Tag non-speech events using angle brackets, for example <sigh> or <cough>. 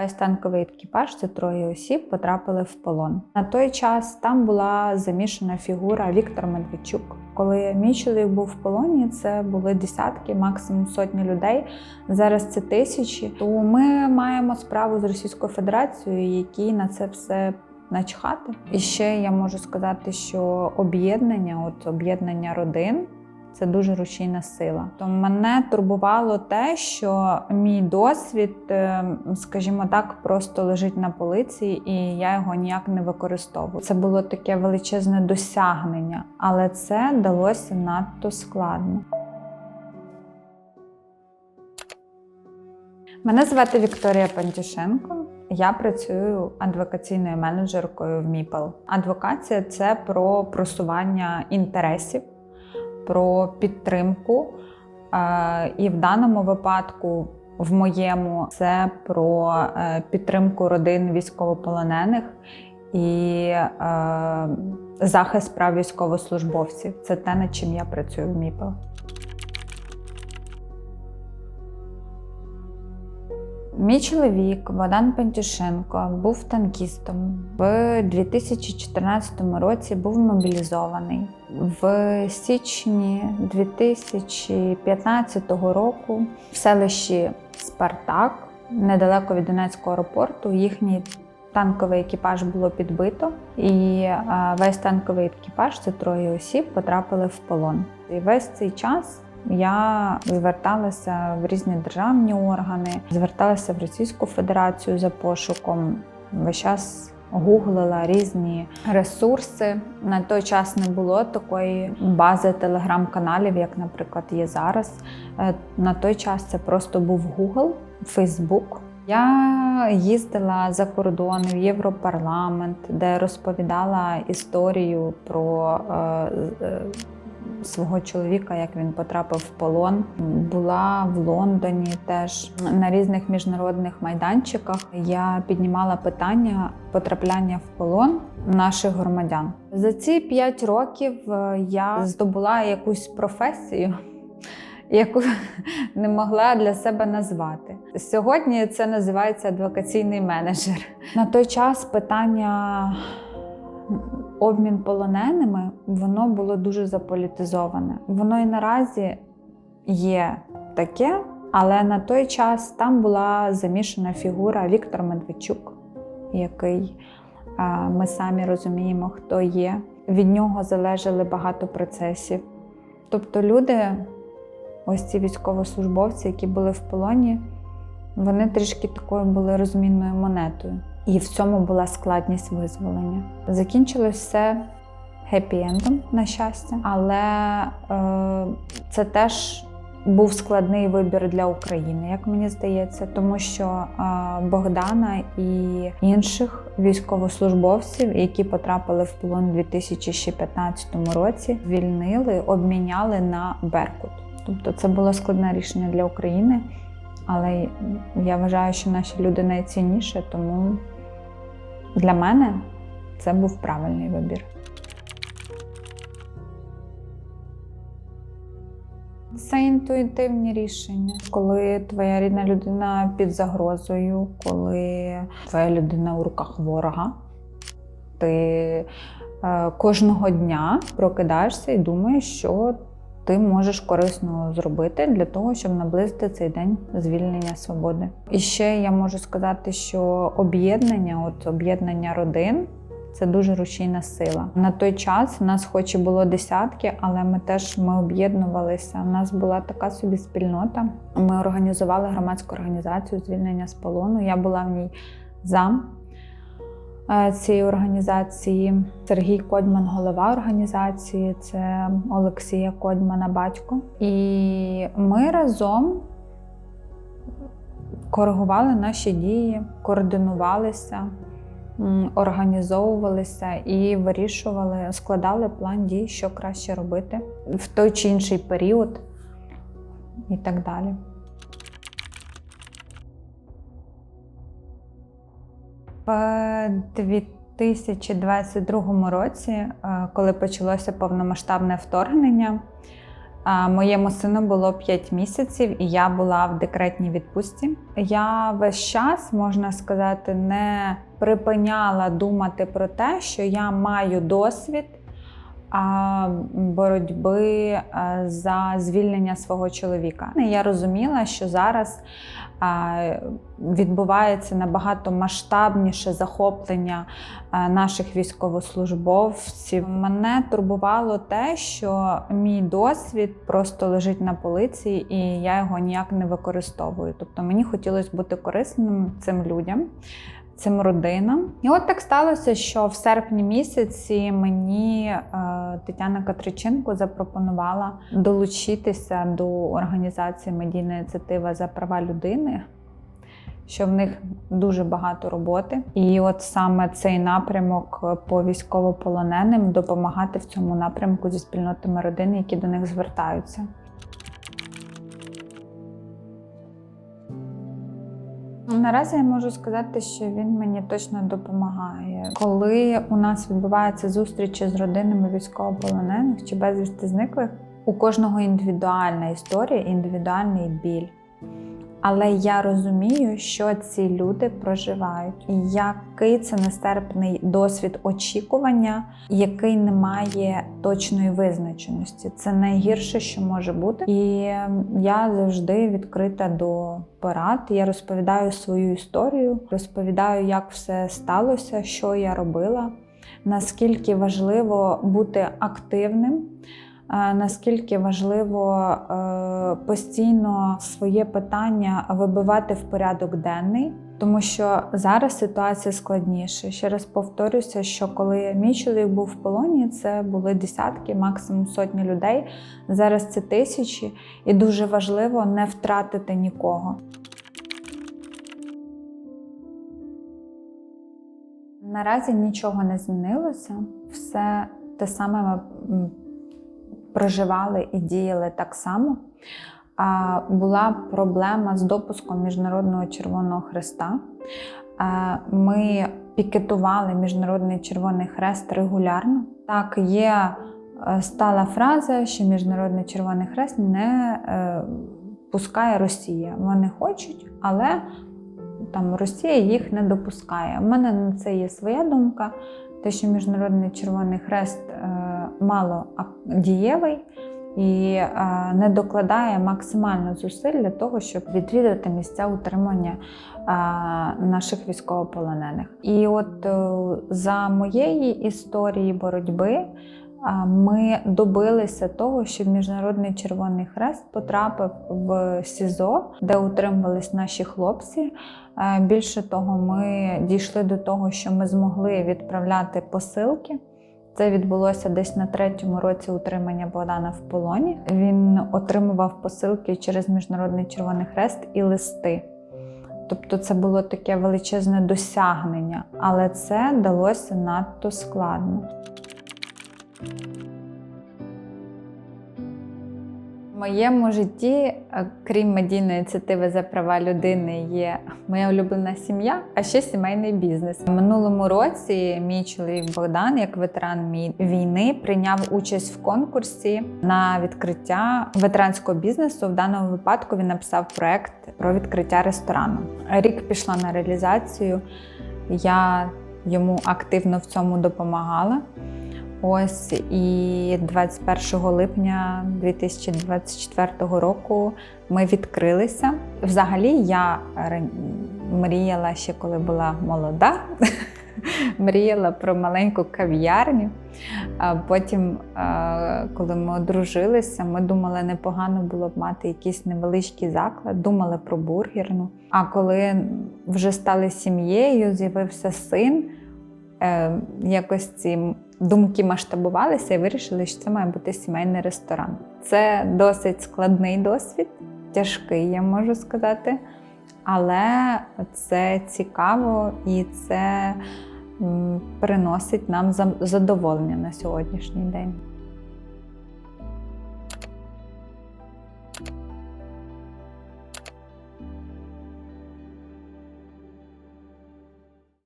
Весь танковий екіпаж, це троє осіб, потрапили в полон. На той час там була замішана фігура Віктор Медведчук. Коли мій чоловік був в полоні, це були десятки, максимум сотні людей. Зараз це тисячі. То ми маємо справу з Російською Федерацією, які на це все начхати. І ще я можу сказати, що об'єднання, от об'єднання родин. Це дуже рушійна сила. То мене турбувало те, що мій досвід, е, скажімо так, просто лежить на полиці, і я його ніяк не використовую. Це було таке величезне досягнення, але це далося надто складно. Мене звати Вікторія Пантюшенко. Я працюю адвокаційною менеджеркою в МІПЛ. Адвокація це про просування інтересів про підтримку. Е, І в даному випадку, в моєму, це про е, підтримку родин військовополонених і е, захист прав військовослужбовців. Це те, над чим я працюю в МІПЛ. Мій чоловік Богдан Пантюшенко був танкістом. В 2014 році був мобілізований. В січні 2015 року в селищі Спартак, недалеко від Донецького аеропорту, їхній танковий екіпаж було підбито, і весь танковий екіпаж, це троє осіб, потрапили в полон. І весь цей час. Я зверталася в різні державні органи, зверталася в Російську Федерацію за пошуком. Весь час гуглила різні ресурси. На той час не було такої бази телеграм-каналів, як, наприклад, є зараз. Е, На той час це просто був Google, Facebook. Я їздила за кордон в Європарламент, де розповідала історію про. Свого чоловіка, як він потрапив в полон. Була в Лондоні теж на різних міжнародних майданчиках. Я піднімала питання потрапляння в полон наших громадян. За ці п'ять років е, я здобула якусь професію. <laughs> Яку не могла для себе назвати сьогодні. Це називається адвокаційний менеджер. На той час питання обмін полоненими, воно було дуже заполітизоване. Воно і наразі є таке, але на той час там була замішана фігура Віктор Медведчук, який ми самі розуміємо, хто є. Від нього залежали багато процесів. Тобто люди, ось ці військовослужбовці, які були в полоні, вони трішки такою були розмінною монетою. І в цьому була складність визволення. Закінчилось все хеппі-ендом, на щастя, але е, це теж був складний вибір для України, як мені здається, тому що е, Богдана і інших військовослужбовців, які потрапили в полон у 2015 році, звільнили, обміняли на Беркут. Тобто це було складне рішення для України. Але я вважаю, що наші люди найцінніше, тому для мене це був правильний вибір. Це інтуїтивні рішення, коли твоя рідна людина під загрозою, коли твоя людина у руках ворога, ти е, кожного дня прокидаєшся і думаєш, що ти можеш корисно зробити для того, щоб наблизити цей день звільнення свободи. І ще я можу сказати, що об'єднання, от об'єднання родин. Це дуже рушійна сила. На той час нас, хоч і було десятки, але ми теж ми об'єднувалися. У нас була така собі спільнота. Ми організували громадську організацію звільнення з полону. Я була в ній зам цієї організації. Сергій Кодьман, голова організації, це Олексія Кодьмана, батько. І ми разом коригували наші дії, координувалися організовувалися і вирішували, складали план дій, що краще робити в той чи інший період і так далі. В 2022 році, коли почалося повномасштабне вторгнення, Моєму сину було 5 місяців, і я була в декретній відпустці. Я весь час, можна сказати, не припиняла думати про те, що я маю досвід боротьби за звільнення свого чоловіка. Я розуміла, що зараз відбувається набагато масштабніше захоплення наших військовослужбовців. Мене турбувало те, що мій досвід просто лежить на полиці, і я його ніяк не використовую. Тобто мені хотілося бути корисним цим людям цим родинам. І от так сталося, що в серпні місяці мені е, Тетяна Катриченко запропонувала долучитися до організації медійна ініціатива за права людини. Що в них дуже багато роботи, і от саме цей напрямок по військовополоненим допомагати в цьому напрямку зі спільнотами родини, які до них звертаються. Наразі я можу сказати, що він мені точно допомагає. Коли у нас відбуваються зустрічі з родинами військовополонених чи безвісти зниклих, у кожного індивідуальна історія, індивідуальний біль. Але я розумію, що ці люди проживають, і який це нестерпний досвід очікування, який не має точної визначеності. Це найгірше, що може бути. І я завжди відкрита до порад. Я розповідаю свою історію, розповідаю, як все сталося, що я робила, наскільки важливо бути активним наскільки важливо е, постійно своє питання вибивати в порядок денний. Тому що зараз ситуація складніша. Ще раз повторюся, що коли мій чоловік був в полоні, це були десятки, максимум сотні людей. Зараз це тисячі, і дуже важливо не втратити нікого. Наразі нічого не змінилося. Все те саме проживали і діяли так само. Була проблема з допуском Міжнародного Червоного Хреста. Ми пікетували Міжнародний Червоний Хрест регулярно. Так, є е, стала фраза, що Міжнародний Червоний Хрест не е, пускає Росія. Вони хочуть, але там Росія їх не допускає. У мене на це є своя думка. Те, що Міжнародний Червоний Хрест е, мало дієвий і е, не докладає максимально зусиль для того, щоб відвідати місця утримання е, наших військовополонених. І от за моєї історії боротьби. Ми добилися того, що Міжнародний Червоний Хрест потрапив в СІЗО, де утримувались наші хлопці. Більше того, ми дійшли до того, що ми змогли відправляти посилки. Це відбулося десь на третьому році утримання Богдана в полоні. Він отримував посилки через Міжнародний Червоний Хрест і листи. Тобто це було таке величезне досягнення, але це далося надто складно. Моєму житті, е, крім медійної ініціативи за права людини, є моя улюблена сім'я, а ще сімейний бізнес. Минулому році мій чоловік Богдан, як ветеран війни, прийняв участь в конкурсі на відкриття ветеранського бізнесу. В даному випадку він написав проект про відкриття ресторану. Рік пішла на реалізацію. Я йому активно в цьому допомагала. Ось і 21 липня 2024 року ми відкрилися. Взагалі, я мріяла ще коли була молода, <laughs> мріяла про маленьку кав'ярню. А потім, коли ми одружилися, ми думали, непогано було б мати якийсь невеличкий заклад, думали про бургерну. А коли вже стали сім'єю, з'явився син. Е, якось ці думки масштабувалися і вирішили, що це має бути сімейний ресторан. Це досить складний досвід, тяжкий, я можу сказати. Але це цікаво і це приносить нам задоволення на сьогоднішній день.